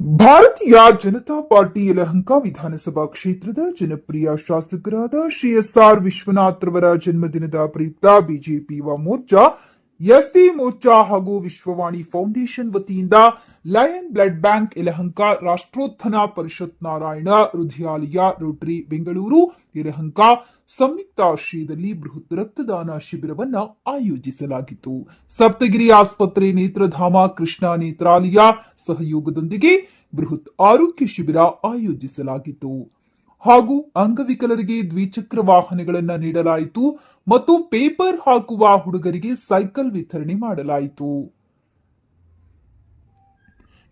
ಭಾರತೀಯ ಜನತಾ ಪಾರ್ಟಿ ಯಲಹಂಕ ವಿಧಾನಸಭಾ ಕ್ಷೇತ್ರದ ಜನಪ್ರಿಯ ಶಾಸಕರಾದ ಶ್ರೀ ಎಸ್ ಆರ್ ವಿಶ್ವನಾಥ್ ರವರ ಜನ್ಮದಿನದ ಪ್ರಯುಕ್ತ ಬಿಜೆಪಿ ಯುವ ಮೋರ್ಚಾ ಎಸ್ಟಿ ಮೋರ್ಚಾ ಹಾಗೂ ವಿಶ್ವವಾಣಿ ಫೌಂಡೇಶನ್ ವತಿಯಿಂದ Lion Blood Bank Yelahanka Rashtrotthana Parishat Narayana Hrudayalaya, Rotary, Bengaluru Yelahanka ಸಂಯುಕ್ತ ಆಶ್ರಯದಲ್ಲಿ ಬೃಹತ್ ರಕ್ತದಾನ ಶಿಬಿರವನ್ನು ಆಯೋಜಿಸಲಾಗಿತ್ತು. ಸಪ್ತಗಿರಿ ಆಸ್ಪತ್ರೆ ನೇತ್ರಧಾಮ ಕೃಷ್ಣ ನೇತ್ರಾಲಯ ಸಹಯೋಗದೊಂದಿಗೆ ಬೃಹತ್ ಆರೋಗ್ಯ ಶಿಬಿರ ಆಯೋಜಿಸಲಾಗಿತ್ತು. ಹಾಗೂ ಅಂಗವಿಕಲರಿಗೆ ದ್ವಿಚಕ್ರ ವಾಹನಗಳನ್ನ ನೀಡಲಾಯಿತು ಮತ್ತು ಪೇಪರ್ ಹಾಕುವ ಹುಡುಗರಿಗೆ ಸೈಕಲ್ ವಿತರಣೆ ಮಾಡಲಾಯಿತು.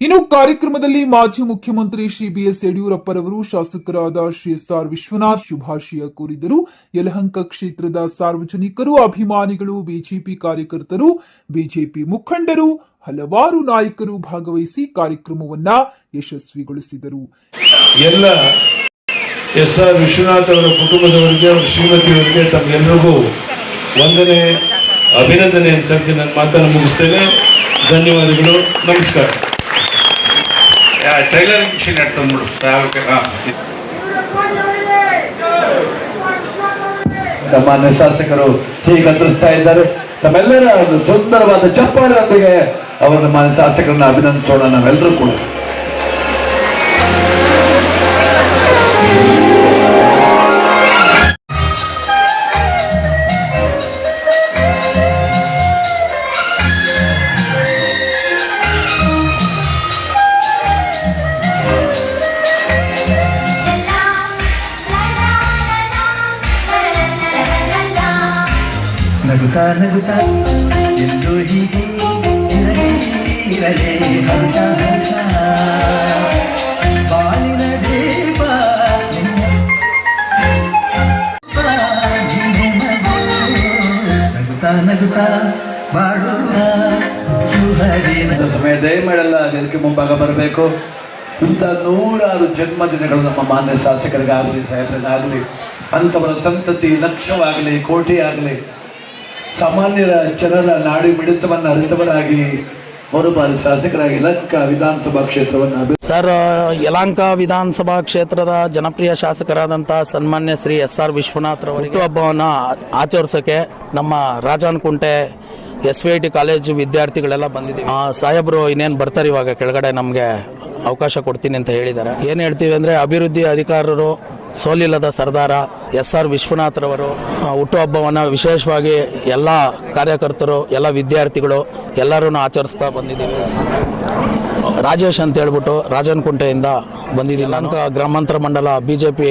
ಇನ್ನು ಕಾರ್ಯಕ್ರಮದಲ್ಲಿ ಮಾಜಿ ಮುಖ್ಯಮಂತ್ರಿ ಶ್ರೀ ಬಿಎಸ್ ಯಡಿಯೂರಪ್ಪರವರು ಶಾಸಕರಾದ ಶ್ರೀ ಎಸ್ ಆರ್ ವಿಶ್ವನಾಥ್ ಶುಭಾಶಯ ಕೋರಿದರು. ಯಲಹಂಕ ಕ್ಷೇತ್ರದ ಸಾರ್ವಜನಿಕರು, ಅಭಿಮಾನಿಗಳು, ಬಿಜೆಪಿ ಕಾರ್ಯಕರ್ತರು, ಬಿಜೆಪಿ ಮುಖಂಡರು, ಹಲವಾರು ನಾಯಕರು ಭಾಗವಹಿಸಿ ಕಾರ್ಯಕ್ರಮವನ್ನ ಯಶಸ್ವಿಗೊಳಿಸಿದರು. ಎಲ್ಲ ಎಸ್ ಆರ್ ವಿಶ್ವನಾಥ್ ಅವರ ಕುಟುಂಬದವರಿಗೆ ಅವರ ಶ್ರೀಮತಿಯವರಿಗೆ ತಮಗೆಲ್ಲರಿಗೂ ವಂದನೆ ಅಭಿನಂದನೆಯನ್ನು ಸಲ್ಲಿಸಿ ನನ್ನ ಮಾತನ್ನು ಮುಗಿಸ್ತೇನೆ. ಧನ್ಯವಾದಗಳು. ನಮಸ್ಕಾರ. ಟೈಲರಿಂಗ್ ಮಿಷಿನ್ ಎಡ್ತಂದ್ಬಿಡು ನಮ್ಮ ಶಾಸಕರು ಸಿಹಿ ಕತ್ತರಿಸ್ತಾ ಇದ್ದಾರೆ. ತಮ್ಮೆಲ್ಲರ ಒಂದು ಸುಂದರವಾದ ಚಪ್ಪಾಳೆಯೊಂದಿಗೆ ಅವರು ಮಾನ್ಯ ಶಾಸಕರನ್ನ ಅಭಿನಂದಿಸೋಣ ನಾವೆಲ್ಲರೂ ಕೂಡ. ನಗುತ್ತಾ ನಗುತ್ತಾ ಎಂದು ಹೀಗೆ ಇರಲಿ ಇರಲಿ ಬಾಳುವ ಸುಹರಿನ ಇಂಥ ಸಮಯ ದಯಮಾಡೆಲ್ಲ ಅದಕ್ಕೆ ಮುಂಭಾಗ ಬರಬೇಕು. ಇಂಥ ನೂರಾರು ಜನ್ಮದಿನಗಳು ನಮ್ಮ ಮಾನ್ಯ ಶಾಸಕರಿಗಾಗಲಿ, ಸಾಹೇಬರಿಗಾಗಲಿ, ಅಂಥವರ ಸಂತತಿ ಲಕ್ಷವಾಗಲಿ ಕೋಟಿ ಆಗಲಿ ಸಾಮಾನ್ಯರ ಜನರ ನಾಡಿ ಮಿಡಿತವನ್ನು ಅರಿತವರಾಗಿ ಮೂರು ಬಾರಿ ಶಾಸಕರಾಗಿ ಲಂಕ ವಿಧಾನಸಭಾ ಕ್ಷೇತ್ರವನ್ನು ಸರ್, ಯಲಾಂಕ ವಿಧಾನಸಭಾ ಕ್ಷೇತ್ರದ ಜನಪ್ರಿಯ ಶಾಸಕರಾದಂಥ ಸನ್ಮಾನ್ಯ ಶ್ರೀ ಎಸ್ ಆರ್ ವಿಶ್ವನಾಥ್ ರವರು ಹಬ್ಬವನ್ನು ಆಚರಿಸೋಕೆ ನಮ್ಮ Rajanukunte S V I T college ವಿದ್ಯಾರ್ಥಿಗಳೆಲ್ಲ ಬಂದಿದ್ದೀವಿ. ಸಾಹೇಬರು ಇನ್ನೇನು ಬರ್ತಾರೆ ಇವಾಗ ಕೆಳಗಡೆ ನಮಗೆ ಅವಕಾಶ ಕೊಡ್ತೀನಿ ಅಂತ ಹೇಳಿದ್ದಾರೆ. ಏನು ಹೇಳ್ತೀವಿ ಅಂದರೆ ಅಭಿವೃದ್ಧಿ ಅಧಿಕಾರರು ಸೋಲಿಲ್ಲದ ಸರ್ದಾರ ಎಸ್ ಆರ್ ವಿಶ್ವನಾಥ್ರವರು ಹುಟ್ಟುಹಬ್ಬವನ್ನು ವಿಶೇಷವಾಗಿ ಎಲ್ಲ ಕಾರ್ಯಕರ್ತರು ಎಲ್ಲ ವಿದ್ಯಾರ್ಥಿಗಳು ಎಲ್ಲರೂ ಆಚರಿಸ್ತಾ ಬಂದಿದ್ದೀವಿ. ರಾಜೇಶ್ ಅಂತ ಹೇಳ್ಬಿಟ್ಟು ರಾಜನಕುಂಟೆಯಿಂದ ಬಂದಿದ್ದೀನಿ ನಾನು. ಗ್ರಾಮಾಂತರ ಮಂಡಲ ಬಿ ಜೆ ಪಿ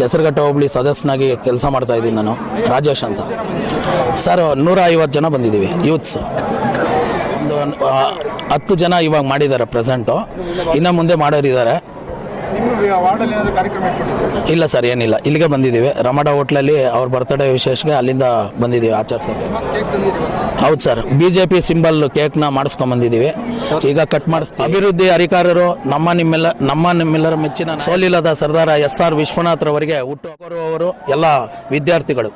ಹೆಸರುಘಟ್ಟ ಹೋಬಳಿ ಸದಸ್ಯನಾಗಿ ಕೆಲಸ ಮಾಡ್ತಾ ಇದ್ದೀನಿ ನಾನು ರಾಜೇಶ್ ಅಂತ. ಸರ್ ನೂರ ಐವತ್ತು ಜನ ಬಂದಿದ್ದೀವಿ ಯೂತ್ಸ್ ಒಂದು ಹತ್ತು ಜನ ಇವಾಗ ಮಾಡಿದ್ದಾರೆ ಪ್ರೆಸೆಂಟು ಇನ್ನು ಮುಂದೆ ಮಾಡೋರಿದ್ದಾರೆ. ಇಲ್ಲ ಸರ್ ಏನಿಲ್ಲ. ಇಲ್ಲಿಗೆ ಬಂದಿದ್ದೀವಿ. ರಮಡ ಹೋಟ್ಲಲ್ಲಿ ಅವ್ರ ಬರ್ತ್ಡೇ ವಿಶೇಷಗೆ ಅಲ್ಲಿಂದ ಬಂದಿದ್ದೀವಿ ಆಚರಿಸೋಕೆ. ಹೌದು sir B J P symbol ಕೇಕ್ನ ಮಾಡಿಸ್ಕೊಂಡ್ ಬಂದಿದ್ದೀವಿ. ಈಗ ಕಟ್ ಮಾಡಿಸ್ತೀವಿ. ಅಭಿವೃದ್ಧಿ ಅಧಿಕಾರರು ನಮ್ಮ ನಿಮ್ಮೆಲ್ಲ ನಮ್ಮ ನಿಮ್ಮೆಲ್ಲರ ಮೆಚ್ಚಿನ ಸೋಲಿಲ್ಲದ ಸರ್ದಾರ ಎಸ್ ಆರ್ ವಿಶ್ವನಾಥ್ರವರಿಗೆ ಹುಟ್ಟು ಅವರು ಎಲ್ಲ ವಿದ್ಯಾರ್ಥಿಗಳು.